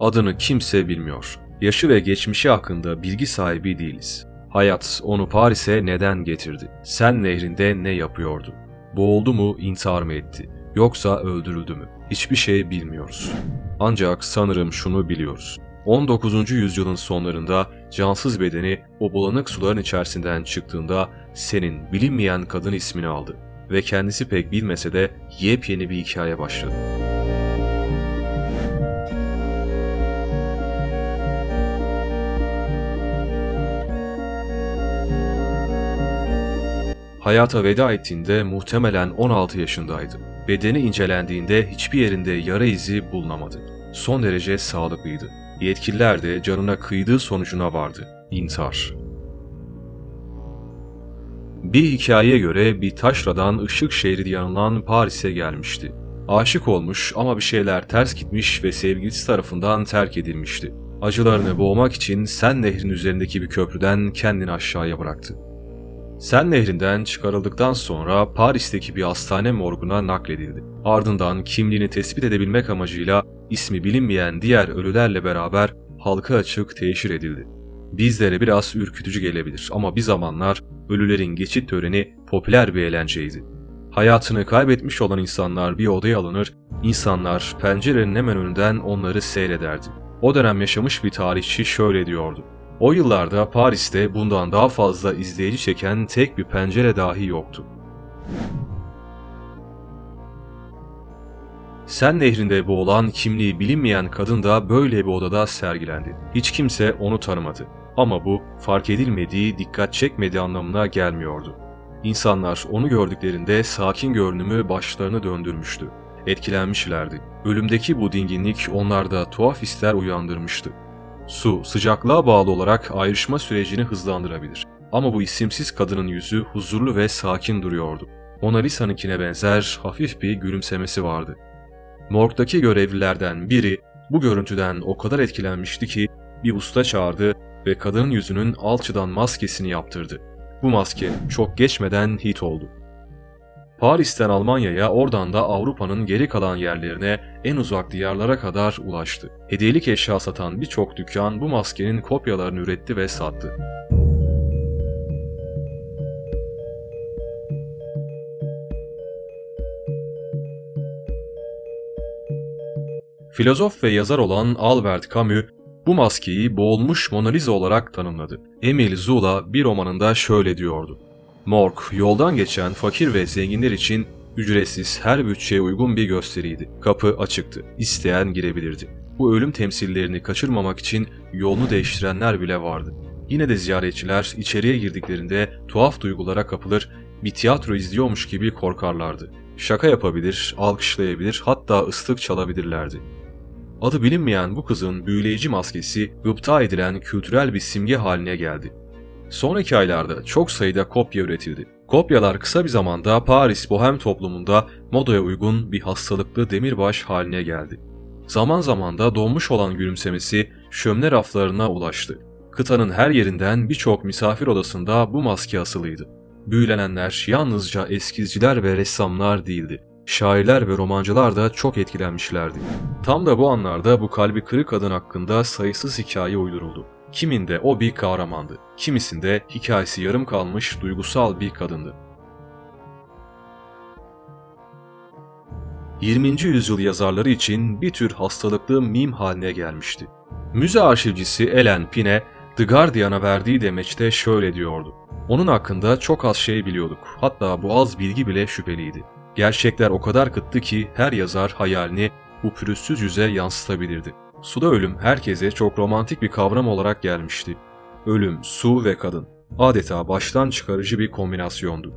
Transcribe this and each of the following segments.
Adını kimse bilmiyor. Yaşı ve geçmişi hakkında bilgi sahibi değiliz. Hayat onu Paris'e neden getirdi? Sen nehrinde ne yapıyordu? Boğuldu mu, intihar mı etti? Yoksa öldürüldü mü? Hiçbir şey bilmiyoruz. Ancak sanırım şunu biliyoruz. 19. yüzyılın sonlarında cansız bedeni o bulanık suların içerisinden çıktığında senin bilinmeyen kadın ismini aldı ve kendisi pek bilmese de yepyeni bir hikaye başladı. Hayata veda ettiğinde muhtemelen 16 yaşındaydı. Bedeni incelendiğinde hiçbir yerinde yara izi bulunamadı. Son derece sağlıklıydı. Yetkililer de canına kıydığı sonucuna vardı. İntihar. Bir hikayeye göre bir taşradan ışık şehri diye anılan Paris'e gelmişti. Aşık olmuş ama bir şeyler ters gitmiş ve sevgilisi tarafından terk edilmişti. Acılarını boğmak için Sen Nehri'nin üzerindeki bir köprüden kendini aşağıya bıraktı. Sen Nehri'nden çıkarıldıktan sonra Paris'teki bir hastane morguna nakledildi. Ardından kimliğini tespit edebilmek amacıyla ismi bilinmeyen diğer ölülerle beraber halka açık teşhir edildi. Bizlere biraz ürkütücü gelebilir ama bir zamanlar ölülerin geçit töreni popüler bir eğlenceydi. Hayatını kaybetmiş olan insanlar bir odaya alınır, insanlar pencerenin hemen önünden onları seyrederdi. O dönem yaşamış bir tarihçi şöyle diyordu. O yıllarda Paris'te bundan daha fazla izleyici çeken tek bir pencere dahi yoktu. Sen nehrinde boğulan kimliği bilinmeyen kadın da böyle bir odada sergilendi. Hiç kimse onu tanımadı. Ama bu fark edilmediği, dikkat çekmediği anlamına gelmiyordu. İnsanlar onu gördüklerinde sakin görünümü başlarını döndürmüştü. Etkilenmişlerdi. Ölümdeki bu dinginlik onlarda tuhaf hisler uyandırmıştı. Su, sıcaklığa bağlı olarak ayrışma sürecini hızlandırabilir. Ama bu isimsiz kadının yüzü huzurlu ve sakin duruyordu. Mona Lisa'nınkine benzer hafif bir gülümsemesi vardı. Morgdaki görevlilerden biri bu görüntüden o kadar etkilenmişti ki bir usta çağırdı ve kadının yüzünün alçıdan maskesini yaptırdı. Bu maske çok geçmeden hit oldu. Paris'ten Almanya'ya oradan da Avrupa'nın geri kalan yerlerine en uzak diyarlara kadar ulaştı. Hediyelik eşya satan birçok dükkan bu maskenin kopyalarını üretti ve sattı. Filozof ve yazar olan Albert Camus bu maskeyi boğulmuş Mona Lisa olarak tanımladı. Emile Zola bir romanında şöyle diyordu. Morg, yoldan geçen fakir ve zenginler için ücretsiz her bütçeye uygun bir gösteriydi. Kapı açıktı, isteyen girebilirdi. Bu ölüm temsillerini kaçırmamak için yolunu değiştirenler bile vardı. Yine de ziyaretçiler içeriye girdiklerinde tuhaf duygulara kapılır, bir tiyatro izliyormuş gibi korkarlardı. Şaka yapabilir, alkışlayabilir, hatta ıslık çalabilirlerdi. Adı bilinmeyen bu kızın büyüleyici maskesi gıpta edilen kültürel bir simge haline geldi. Sonraki aylarda çok sayıda kopya üretildi. Kopyalar kısa bir zamanda Paris bohem toplumunda modaya uygun bir hastalıklı demirbaş haline geldi. Zaman zaman da donmuş olan gülümsemesi şömine raflarına ulaştı. Kıtanın her yerinden birçok misafir odasında bu maske asılıydı. Büyülenenler yalnızca eskizciler ve ressamlar değildi. Şairler ve romancılar da çok etkilenmişlerdi. Tam da bu anlarda bu kalbi kırık kadın hakkında sayısız hikaye uyduruldu. Kiminde o bir kahramandı, kimisinde hikayesi yarım kalmış duygusal bir kadındı. 20. yüzyıl yazarları için bir tür hastalıklı mim haline gelmişti. Müze arşivcisi Ellen Pine, The Guardian'a verdiği demeçte şöyle diyordu. Onun hakkında çok az şey biliyorduk, hatta bu az bilgi bile şüpheliydi. Gerçekler o kadar kıttı ki her yazar hayalini bu pürüzsüz yüze yansıtabilirdi. Suda ölüm herkese çok romantik bir kavram olarak gelmişti. Ölüm, su ve kadın. Adeta baştan çıkarıcı bir kombinasyondu.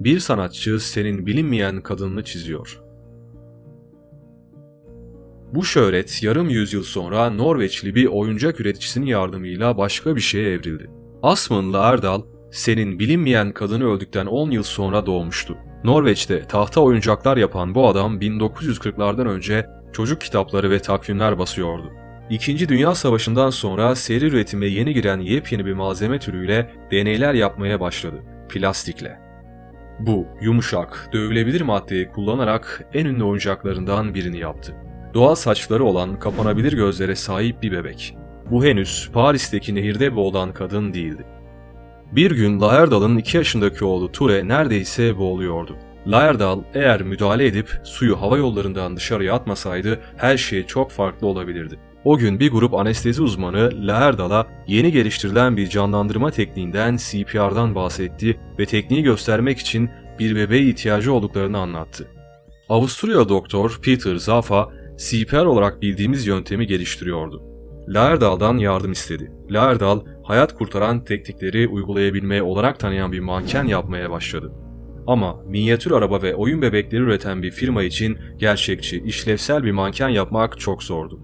Bir sanatçı senin bilinmeyen kadınını çiziyor. Bu şöhret yarım yüzyıl sonra Norveçli bir oyuncak üreticisinin yardımıyla başka bir şeye evrildi. Asmund'la Erdal, senin bilinmeyen kadını öldükten 10 yıl sonra doğmuştu. Norveç'te tahta oyuncaklar yapan bu adam 1940'lardan önce çocuk kitapları ve takvimler basıyordu. İkinci Dünya Savaşı'ndan sonra seri üretime yeni giren yepyeni bir malzeme türüyle deneyler yapmaya başladı. Plastikle. Bu yumuşak, dövülebilir maddeyi kullanarak en ünlü oyuncaklarından birini yaptı. Doğal saçları olan kapanabilir gözlere sahip bir bebek. Bu henüz Paris'teki nehirde boğulan kadın değildi. Bir gün Laerdal'ın 2 yaşındaki oğlu Ture neredeyse boğuluyordu. Laerdal eğer müdahale edip suyu hava yollarından dışarıya atmasaydı her şey çok farklı olabilirdi. O gün bir grup anestezi uzmanı Laerdal'a yeni geliştirilen bir canlandırma tekniğinden CPR'dan bahsetti ve tekniği göstermek için bir bebeğe ihtiyacı olduklarını anlattı. Avusturya doktor Peter Zaffa CPR olarak bildiğimiz yöntemi geliştiriyordu. Laerdal'dan yardım istedi. Laerdal, hayat kurtaran teknikleri uygulayabilmeye olarak tanıyan bir manken yapmaya başladı. Ama minyatür araba ve oyun bebekleri üreten bir firma için gerçekçi, işlevsel bir manken yapmak çok zordu.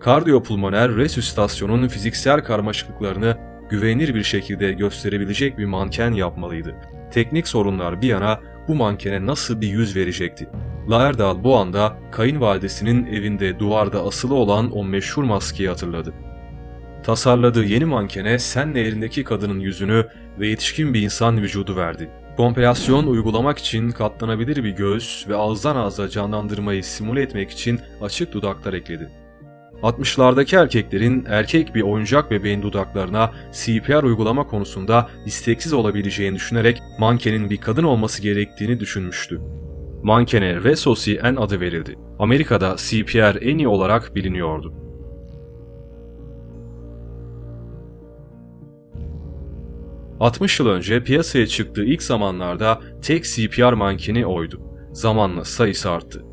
Kardiyopulmoner resüsitasyonun fiziksel karmaşıklıklarını güvenilir bir şekilde gösterebilecek bir manken yapmalıydı. Teknik sorunlar bir yana bu mankene nasıl bir yüz verecekti? Laerdal bu anda kayınvalidesinin evinde duvarda asılı olan o meşhur maskeyi hatırladı. Tasarladığı yeni mankene Sen Nehri'ndeki kadının yüzünü ve yetişkin bir insan vücudu verdi. Komprelasyon uygulamak için katlanabilir bir göğüs ve ağızdan ağza canlandırmayı simüle etmek için açık dudaklar ekledi. 60'lardaki erkeklerin erkek bir oyuncak bebeğin dudaklarına CPR uygulama konusunda isteksiz olabileceğini düşünerek mankenin bir kadın olması gerektiğini düşünmüştü. Mankene Resosi-N adı verildi. Amerika'da CPR en iyi olarak biliniyordu. ...60 yıl önce piyasaya çıktığı ilk zamanlarda tek CPR mankeni oydu. Zamanla sayısı arttı.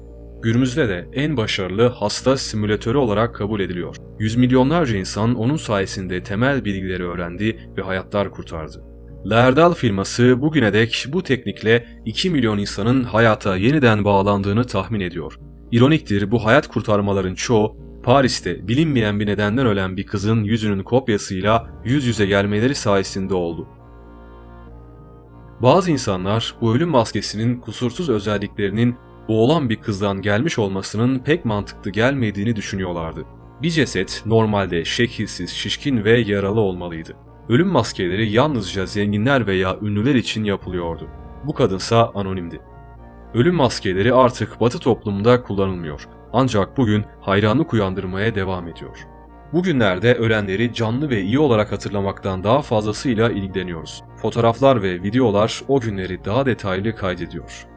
Günümüzde de en başarılı hasta simülatörü olarak kabul ediliyor. Yüz milyonlarca insan onun sayesinde temel bilgileri öğrendi ve hayatlar kurtardı. Lerdal firması bugüne dek bu teknikle 2 milyon insanın hayata yeniden bağlandığını tahmin ediyor. İroniktir bu hayat kurtarmaların çoğu Paris'te bilinmeyen bir nedenden ölen bir kızın yüzünün kopyasıyla yüz yüze gelmeleri sayesinde oldu. Bazı insanlar bu ölüm maskesinin kusursuz özelliklerinin boğulan bir kızdan gelmiş olmasının pek mantıklı gelmediğini düşünüyorlardı. Bir ceset normalde şekilsiz, şişkin ve yaralı olmalıydı. Ölüm maskeleri yalnızca zenginler veya ünlüler için yapılıyordu. Bu kadınsa anonimdi. Ölüm maskeleri artık batı toplumunda kullanılmıyor. Ancak bugün hayranlık uyandırmaya devam ediyor. Bugünlerde ölenleri canlı ve iyi olarak hatırlamaktan daha fazlasıyla ilgileniyoruz. Fotoğraflar ve videolar o günleri daha detaylı kaydediyor.